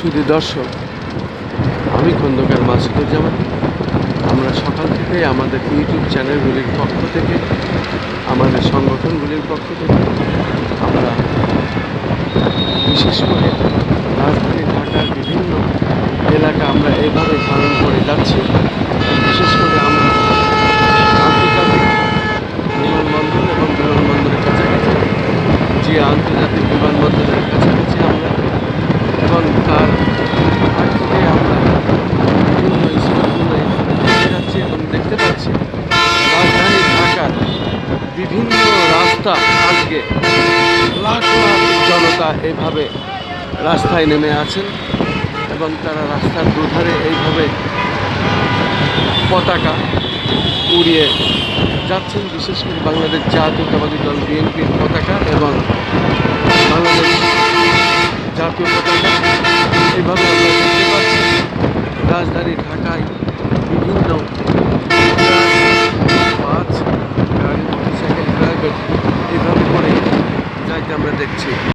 শুধু দর্শক, আমি খন্দকার মাসুদুজ্জামান আমরা সকাল থেকে আমাদের ইউটিউব চ্যানেলগুলির পক্ষ থেকে, আমাদের সংগঠনগুলির পক্ষ থেকে, আমরা বিশেষ করে রাজধানী ঢাকার বিভিন্ন এলাকা আমরা এভাবে পালন করে যাচ্ছি। বিশেষ করে আমরা আন্তর্জাতিক বিমানবন্দর এবং বিমানবন্দরের কাছাকাছি যে আন্তর্জাতিক বিমানবন্দরের কাছাকাছি আমরা এবং তার আগ থেকে আমরা বিভিন্ন স্কুলগুলোয় দেখতে যাচ্ছি এবং দেখতে পাচ্ছি রাজধানী ঢাকার বিভিন্ন রাস্তা আজকে। লাখ লাখ জনতা এইভাবে রাস্তায় নেমে আছেন এবং তারা রাস্তার দুধারে এইভাবে পতাকা উড়িয়ে যাচ্ছেন, বিশেষ করে বাংলাদেশ জাতীয়তাবাদী দল বিএনপির পতাকা এবং বাংলাদেশ জাতীয় পতাকা। এইভাবে আমরা দেখতে পাচ্ছি রাজধানী ঢাকায় leche.